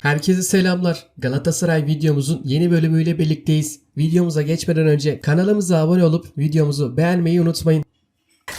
Herkese selamlar. Galatasaray videomuzun yeni bölümüyle birlikteyiz. Videomuza geçmeden önce kanalımıza abone olup videomuzu beğenmeyi unutmayın.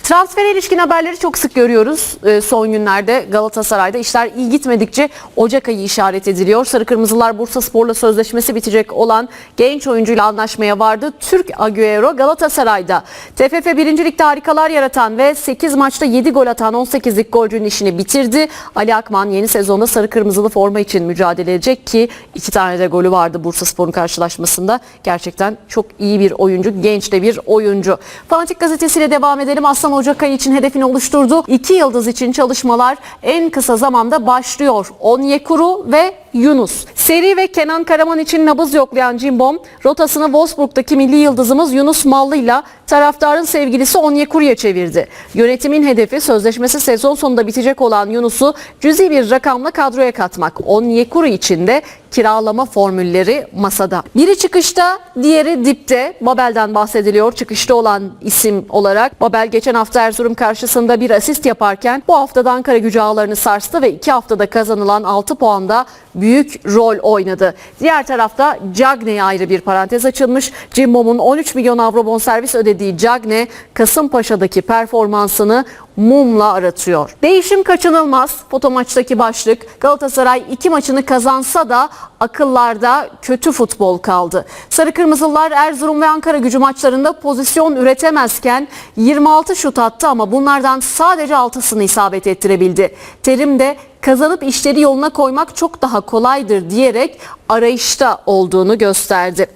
Transfere ilişkin haberleri çok sık görüyoruz Ee, son günlerde Galatasaray'da. işler iyi gitmedikçe Ocak ayı işaret ediliyor. Sarı Kırmızılar Bursa Spor'la sözleşmesi bitecek olan genç oyuncuyla anlaşmaya vardı. Türk Agüero Galatasaray'da. TFF 1. Lig'de harikalar yaratan ve 8 maçta 7 gol atan 18'lik golcünün işini bitirdi. Ali Akman yeni sezonda Sarı Kırmızılı forma için mücadele edecek ki iki tane de golü vardı Bursa Spor'un karşılaşmasında. Gerçekten çok iyi bir oyuncu, genç de bir oyuncu. Fanatik gazetesiyle devam edelim. Aslan Ocak ayı için hedefini oluşturdu. İki yıldız için çalışmalar en kısa zamanda başlıyor. Onyekuru ve Yunus. Seri ve Kenan Karaman için nabız yoklayan Cimbom, rotasını Wolfsburg'daki milli yıldızımız Yunus Mallı'yla taraftarın sevgilisi Onyekuru'ya çevirdi. Yönetimin hedefi sözleşmesi sezon sonunda bitecek olan Yunus'u cüzi bir rakamla kadroya katmak. Onyekuru için de kiralama formülleri masada. Biri çıkışta, diğeri dipte. Babel'den bahsediliyor çıkışta olan isim olarak. Babel geçen hafta Erzurum karşısında bir asist yaparken bu haftada Ankara gücü ağlarını sarstı ve iki haftada kazanılan 6 puanda büyük rol oynadı. Diğer tarafta Cagne'ye ayrı bir parantez açılmış. Cimbom'un 13 milyon avro bonservis ödediği Cagne, Kasımpaşa'daki performansını mumla aratıyor. Değişim kaçınılmaz. Foto maçtaki başlık. Galatasaray iki maçını kazansa da akıllarda kötü futbol kaldı. Sarı Kırmızılar Erzurum ve Ankara gücü maçlarında pozisyon üretemezken 26 şut attı ama bunlardan sadece 6'sını isabet ettirebildi. Terim de kazanıp işleri yoluna koymak çok daha kolaydır diyerek arayışta olduğunu gösterdi.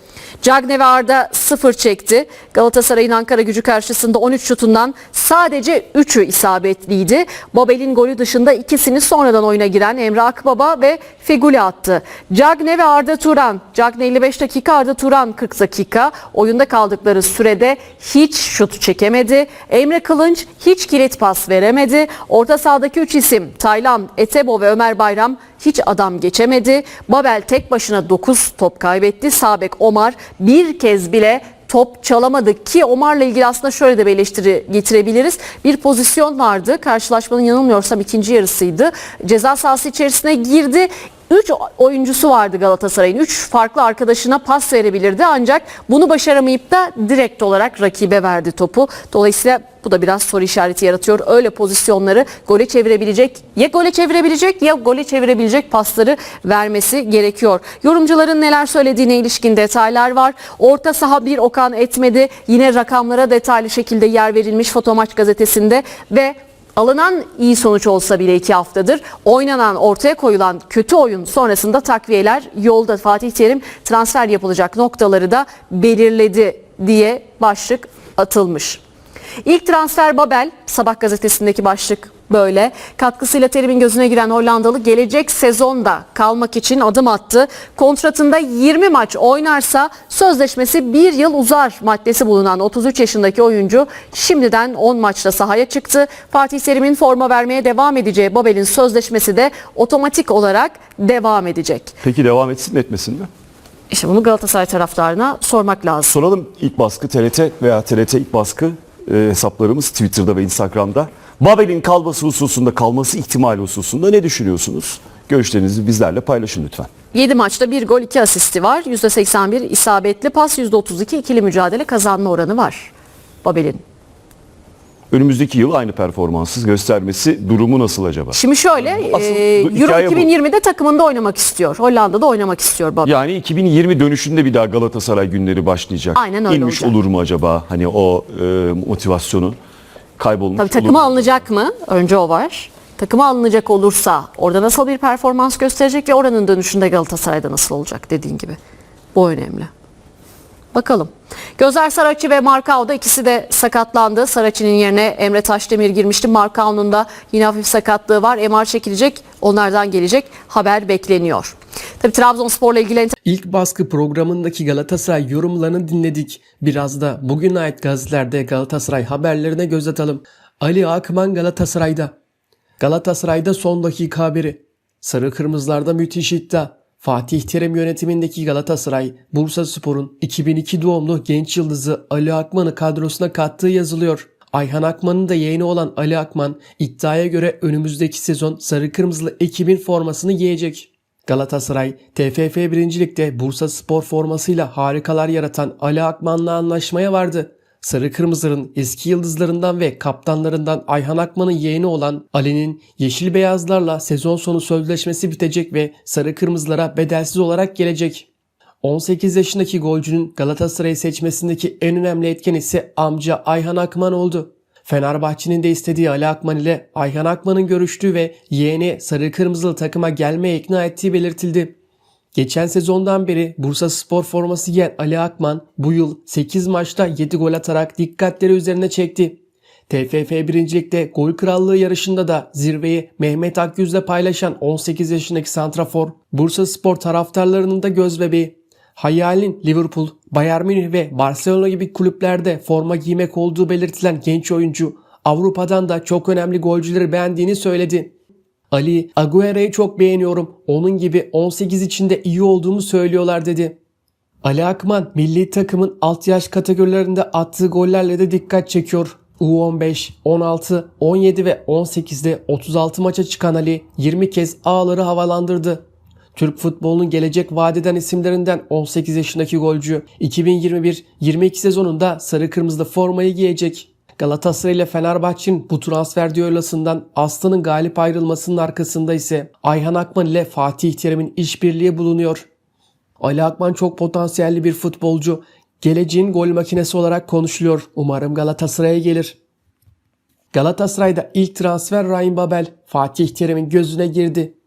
Cagne ve Arda sıfır çekti. Galatasaray'ın Ankara gücü karşısında 13 şutundan sadece 3'ü isabetliydi. Babel'in golü dışında ikisini sonradan oyuna giren Emre Akbaba ve Feguli attı. Cagne ve Arda Turan. Cagne 55 dakika, Arda Turan 40 dakika. Oyunda kaldıkları sürede hiç şut çekemedi. Emre Kılınç hiç kilit pas veremedi. Orta sahadaki 3 isim Taylan, Etebo ve Ömer Bayram hiç adam geçemedi. Babel tek başına 9 top kaybetti. Sabek Omar bir kez bile top çalamadı ki Omar'la ilgili aslında şöyle de bir eleştiri getirebiliriz. Bir pozisyon vardı. Karşılaşmanın yanılmıyorsam ikinci yarısıydı. Ceza sahası içerisine girdi. 3 oyuncusu vardı Galatasaray'ın. 3 farklı arkadaşına pas verebilirdi ancak bunu başaramayıp da direkt olarak rakibe verdi topu. Dolayısıyla bu da biraz soru işareti yaratıyor. Öyle pozisyonları gole çevirebilecek ya gole çevirebilecek ya gole çevirebilecek pasları vermesi gerekiyor. Yorumcuların neler söylediğine ilişkin detaylar var. Orta saha bir Okan etmedi. Yine rakamlara detaylı şekilde yer verilmiş Fotomaç gazetesinde ve Alınan iyi sonuç olsa bile iki haftadır oynanan ortaya koyulan kötü oyun sonrasında takviyeler yolda Fatih Terim transfer yapılacak noktaları da belirledi diye başlık atılmış. İlk transfer Babel Sabah gazetesindeki başlık böyle. Katkısıyla Terim'in gözüne giren Hollandalı gelecek sezonda kalmak için adım attı. Kontratında 20 maç oynarsa sözleşmesi 1 yıl uzar maddesi bulunan 33 yaşındaki oyuncu şimdiden 10 maçta sahaya çıktı. Fatih Terim'in forma vermeye devam edeceği Babel'in sözleşmesi de otomatik olarak devam edecek. Peki devam etsin mi etmesin mi? İşte bunu Galatasaray taraftarına sormak lazım. Soralım ilk baskı TRT veya TRT ilk baskı e, hesaplarımız Twitter'da ve Instagram'da. Babel'in kalması hususunda, kalması ihtimali hususunda ne düşünüyorsunuz? Görüşlerinizi bizlerle paylaşın lütfen. 7 maçta 1 gol 2 asisti var. %81 isabetli pas, %32 ikili mücadele kazanma oranı var. Babel'in. Önümüzdeki yıl aynı performansı göstermesi durumu nasıl acaba? Şimdi şöyle, Asıl e, Euro hikaye bu. 2020'de takımında oynamak istiyor. Hollanda'da oynamak istiyor Babel. Yani 2020 dönüşünde bir daha Galatasaray günleri başlayacak. Aynen öyle İnmiş olacak. olur mu acaba? Hani o e, motivasyonu kaybolmuş Tabii olur takıma alınacak mı? Önce o var. Takıma alınacak olursa orada nasıl bir performans gösterecek ve oranın dönüşünde Galatasaray'da nasıl olacak dediğin gibi. Bu önemli. Bakalım. Gözer Saraçi ve Markao'da ikisi de sakatlandı. Saraçi'nin yerine Emre Taşdemir girmişti. Markao'nun da yine hafif sakatlığı var. MR çekilecek. Onlardan gelecek haber bekleniyor. Tabii Trabzonspor'la ilgili İlk baskı programındaki Galatasaray yorumlarını dinledik. Biraz da bugün ait gazetelerde Galatasaray haberlerine göz atalım. Ali Akman Galatasaray'da. Galatasaray'da son dakika haberi. Sarı Kırmızılarda müthiş iddia. Fatih Terim yönetimindeki Galatasaray, Bursa Spor'un 2002 doğumlu genç yıldızı Ali Akman'ı kadrosuna kattığı yazılıyor. Ayhan Akman'ın da yeğeni olan Ali Akman iddiaya göre önümüzdeki sezon Sarı Kırmızılı ekibin formasını giyecek. Galatasaray, TFF 1. Lig'de Bursa Spor formasıyla harikalar yaratan Ali Akman'la anlaşmaya vardı. Sarı Kırmızı'nın eski yıldızlarından ve kaptanlarından Ayhan Akman'ın yeğeni olan Ali'nin yeşil beyazlarla sezon sonu sözleşmesi bitecek ve Sarı Kırmızılara bedelsiz olarak gelecek. 18 yaşındaki golcünün Galatasaray'ı seçmesindeki en önemli etken ise amca Ayhan Akman oldu. Fenerbahçe'nin de istediği Ali Akman ile Ayhan Akman'ın görüştüğü ve yeğeni sarı kırmızılı takıma gelmeye ikna ettiği belirtildi. Geçen sezondan beri Bursa Spor forması giyen Ali Akman bu yıl 8 maçta 7 gol atarak dikkatleri üzerine çekti. TFF 1. Lig'de gol krallığı yarışında da zirveyi Mehmet Akgüz'le paylaşan 18 yaşındaki santrafor Bursa Spor taraftarlarının da gözbebeği. Hayalin Liverpool, Bayern Münih ve Barcelona gibi kulüplerde forma giymek olduğu belirtilen genç oyuncu Avrupa'dan da çok önemli golcüleri beğendiğini söyledi. Ali, Agüero'yu çok beğeniyorum. Onun gibi 18 içinde iyi olduğumu söylüyorlar dedi. Ali Akman milli takımın alt yaş kategorilerinde attığı gollerle de dikkat çekiyor. U15, 16, 17 ve 18'de 36 maça çıkan Ali 20 kez ağları havalandırdı. Türk futbolunun gelecek vadeden isimlerinden 18 yaşındaki golcü 2021-22 sezonunda sarı kırmızılı formayı giyecek. Galatasaray ile Fenerbahçe'nin bu transfer düellasından Aslı'nın galip ayrılmasının arkasında ise Ayhan Akman ile Fatih Terim'in işbirliği bulunuyor. Ali Akman çok potansiyelli bir futbolcu. Geleceğin gol makinesi olarak konuşuluyor. Umarım Galatasaray'a gelir. Galatasaray'da ilk transfer Ryan Babel Fatih Terim'in gözüne girdi.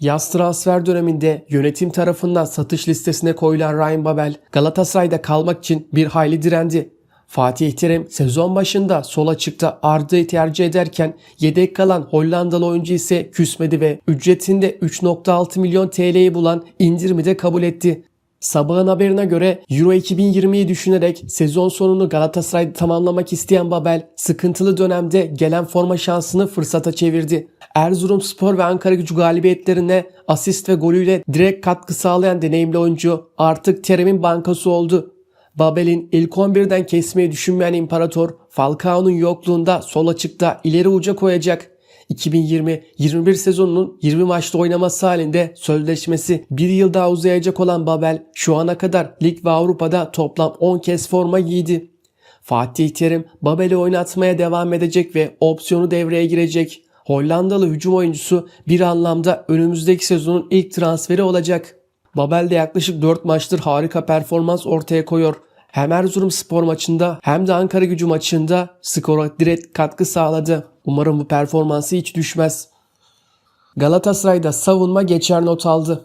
Yaz transfer döneminde yönetim tarafından satış listesine koyulan Ryan Babel Galatasaray'da kalmak için bir hayli direndi. Fatih Terim sezon başında sol açıkta Arda'yı tercih ederken yedek kalan Hollandalı oyuncu ise küsmedi ve ücretinde 3.6 milyon TL'yi bulan indirimi de kabul etti. Sabahın haberine göre Euro 2020'yi düşünerek sezon sonunu Galatasaray'da tamamlamak isteyen Babel sıkıntılı dönemde gelen forma şansını fırsata çevirdi. Erzurumspor ve Ankara gücü galibiyetlerine asist ve golüyle direkt katkı sağlayan deneyimli oyuncu artık Terim'in bankası oldu. Babel'in ilk 11'den kesmeyi düşünmeyen imparator Falcao'nun yokluğunda sol açıkta ileri uca koyacak. 2020-21 sezonunun 20 maçta oynaması halinde sözleşmesi bir yıl daha uzayacak olan Babel şu ana kadar lig ve Avrupa'da toplam 10 kez forma giydi. Fatih Terim Babel'i oynatmaya devam edecek ve opsiyonu devreye girecek. Hollandalı hücum oyuncusu bir anlamda önümüzdeki sezonun ilk transferi olacak. Babel de yaklaşık 4 maçtır harika performans ortaya koyuyor. Hem Erzurum spor maçında hem de Ankara gücü maçında skora direkt katkı sağladı. Umarım bu performansı hiç düşmez. Galatasaray'da savunma geçer not aldı.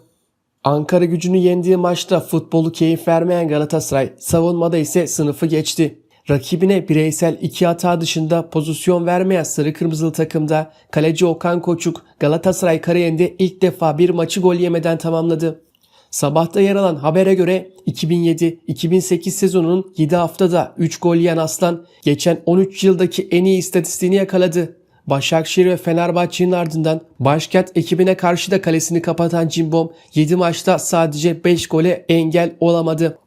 Ankara gücünü yendiği maçta futbolu keyif vermeyen Galatasaray savunmada ise sınıfı geçti. Rakibine bireysel iki hata dışında pozisyon vermeyen sarı kırmızılı takımda kaleci Okan Koçuk Galatasaray kariyerinde ilk defa bir maçı gol yemeden tamamladı. Sabahta yer alan habere göre 2007-2008 sezonunun 7 haftada 3 gol yiyen Aslan geçen 13 yıldaki en iyi istatistiğini yakaladı. Başakşehir ve Fenerbahçe'nin ardından başkent ekibine karşı da kalesini kapatan Cimbom 7 maçta sadece 5 gole engel olamadı.